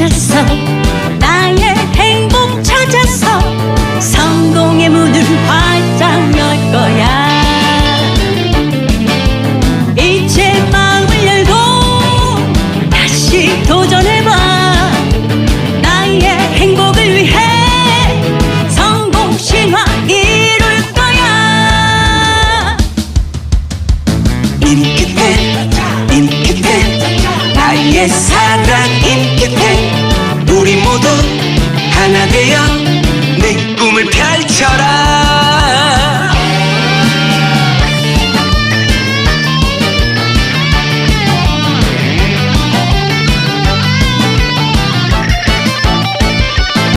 찾아서 나의 행복 찾아서 성공의 문을 활짝 열 거야. 이제 마음을 열고 다시 도전해봐. 나의 행복을 위해 성공 신화 사랑 임큐텐 우리 모두